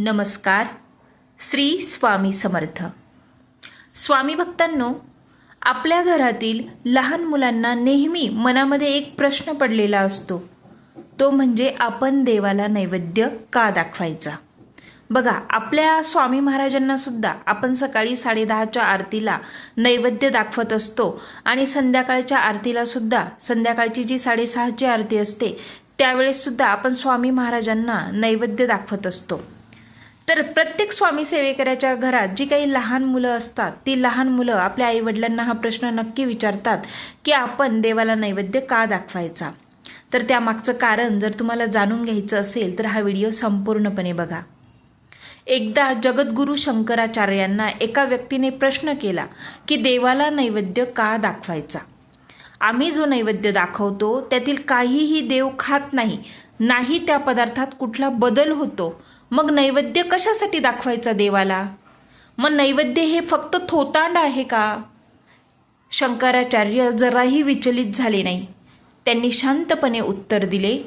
नमस्कार. श्री स्वामी समर्थ. स्वामी भक्तांनो आपल्या घरातील लहान मुलांना नेहमी मनामध्ये एक प्रश्न पडलेला असतो. तो म्हणजे आपण देवाला नैवेद्य का दाखवायचा? बघा आपल्या स्वामी महाराजांना सुद्धा आपण सकाळी साडेदहाच्या आरतीला नैवेद्य दाखवत असतो आणि संध्याकाळच्या आरतीला सुद्धा संध्याकाळची जी साडेसहाची आरती असते त्यावेळेस सुद्धा आपण स्वामी महाराजांना नैवेद्य दाखवत असतो. तर प्रत्येक स्वामी सेवेकऱ्याच्या घरात जी काही लहान मुलं असतात ती लहान मुलं आपल्या आईवडिलांना हा प्रश्न नक्की विचारतात की आपण देवाला नैवेद्य का दाखवायचा? तर त्यामागचं कारण जर तुम्हाला जाणून घ्यायचं असेल तर हा व्हिडिओ संपूर्णपणे बघा. एकदा जगद्गुरू शंकराचार्यांना एका व्यक्तीने प्रश्न केला की देवाला नैवेद्य का दाखवायचा? आम्ही जो नैवेद्य दाखवतो त्यातील काहीही देव खात नाही नाही त्या पदार्थात कुठला बदल होतो? मग नैवेद्य कशासाठी दाखवायचा देवाला? मग नैवेद्य हे फक्त थोतांड आहे का? शंकराचार्य जराही विचलित झाले नाही. त्यांनी शांतपणे उत्तर दिले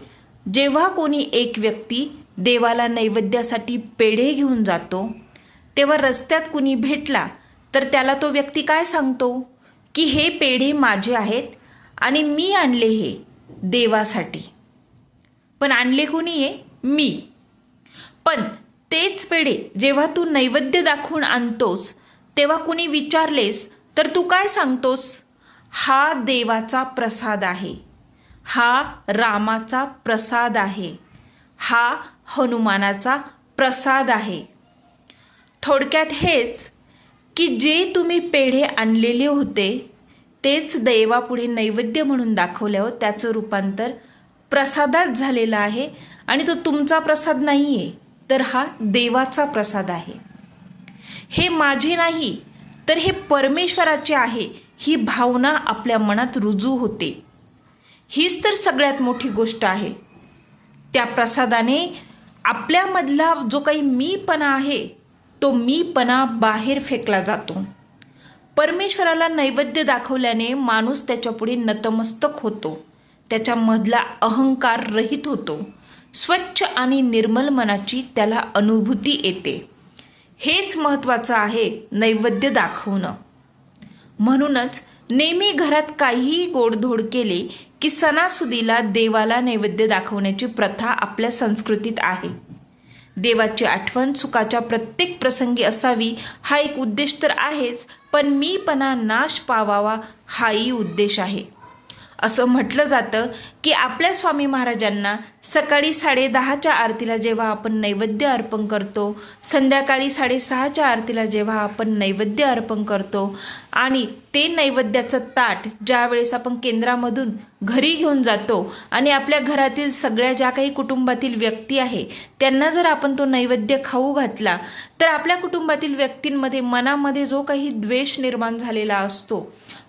जेव्हा कोणी एक व्यक्ती देवाला नैवेद्यासाठी पेढे घेऊन जातो तेव्हा रस्त्यात कुणी भेटला तर त्याला तो व्यक्ती काय सांगतो? की हे पेढे माझे आहेत आणि मी आणले हे देवासाठी. पण आणले कोणी आहे? मी. पण तेच पेढे जेव्हा तू नैवेद्य दाखवून आणतोस तेव्हा कुणी विचारलेस तर तू काय सांगतोस? हा देवाचा प्रसाद आहे. हा रामाचा प्रसाद आहे. हा हनुमानाचा प्रसाद आहे. थोडक्यात हेच की जे तुम्ही पेढे आणलेले होते तेच दैवापुढे नैवेद्य म्हणून दाखवल्यावर त्याचं रूपांतर प्रसादात झालेलं आहे आणि तो तुमचा प्रसाद नाही आहे तर हा देवाचा प्रसाद आहे. हे माझे नाही तर हे परमेश्वराचे आहे ही भावना आपल्या मनात रुजू होते. हीच तर सगळ्यात मोठी गोष्ट आहे. त्या प्रसादाने आपल्यामधला जो काही मीपणा आहे तो मीपणा बाहेर फेकला जातो. परमेश्वराला नैवेद्य दाखवल्याने माणूस त्याच्यापुढे नतमस्तक होतो. त्याच्यामधला अहंकार रहित होतो. स्वच्छ आणि निर्मल मनाची त्याला अनुभूती येते. हेच महत्त्वाचं आहे नैवेद्य दाखवणं. म्हणूनच नेहमी घरात काहीही गोडधोड केले की सणासुदीला देवाला नैवेद्य दाखवण्याची प्रथा आपल्या संस्कृतीत आहे. देवाची आठवण सुखाच्या प्रत्येक प्रसंगी असावी हा एक उद्देश तर आहेच पण मीपणा नाश पावावा हाही उद्देश आहे. असं म्हटलं जातं की आपल्या स्वामी महाराजांना सकाळी साडेदहाच्या आरतीला जेव्हा आपण नैवेद्य अर्पण करतो संध्याकाळी साडेसहाच्या आरतीला जेव्हा आपण नैवेद्य अर्पण करतो आणि ते नैवेद्याचं ताट ज्या वेळेस आपण केंद्रामधून घरी घेऊन जातो आणि आपल्या घरातील सगळ्या ज्या काही कुटुंबातील व्यक्ती आहे त्यांना जर आपण तो नैवेद्य खाऊ घातला तर आपल्या कुटुंबातील व्यक्तींमध्ये मनामध्ये जो काही द्वेष निर्माण झालेला असतो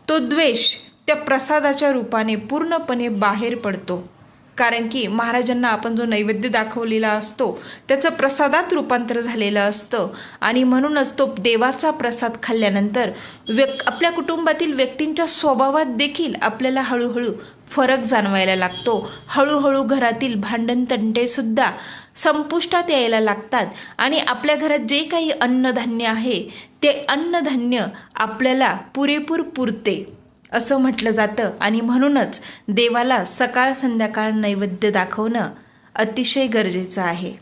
तो द्वेष त्या प्रसादाच्या रूपाने पूर्णपणे बाहेर पडतो. कारण की महाराजांना आपण जो नैवेद्य दाखवलेला असतो त्याचं प्रसादात रूपांतर झालेलं असतं. आणि म्हणूनच तो देवाचा प्रसाद खाल्ल्यानंतर व्यक् आपल्या कुटुंबातील व्यक्तींच्या स्वभावात देखील आपल्याला हळूहळू फरक जाणवायला लागतो. हळूहळू घरातील भांडण तंटेसुद्धा संपुष्टात यायला लागतात. आणि आपल्या घरात जे काही अन्नधान्य आहे ते अन्नधान्य आपल्याला पुरेपूर पुरते. असं म्हटलं जातं. आणि म्हणूनच देवाला सकाळ संध्याकाळ नैवेद्य दाखवणं अतिशय गरजेचं आहे.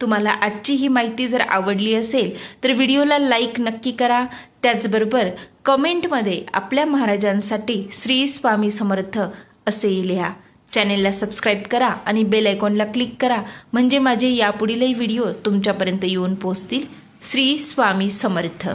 तुम्हाला आजची ही माहिती जर आवडली असेल तर व्हिडिओला लाईक नक्की करा. त्याचबरोबर कमेंटमध्ये आपल्या महाराजांसाठी श्री स्वामी समर्थ असेही लिहा. चॅनेलला सबस्क्राईब करा आणि बेल आयकॉनला क्लिक करा. म्हणजे माझे यापुढीलही व्हिडिओ तुमच्यापर्यंत येऊन पोचतील श्री स्वामी समर्थ.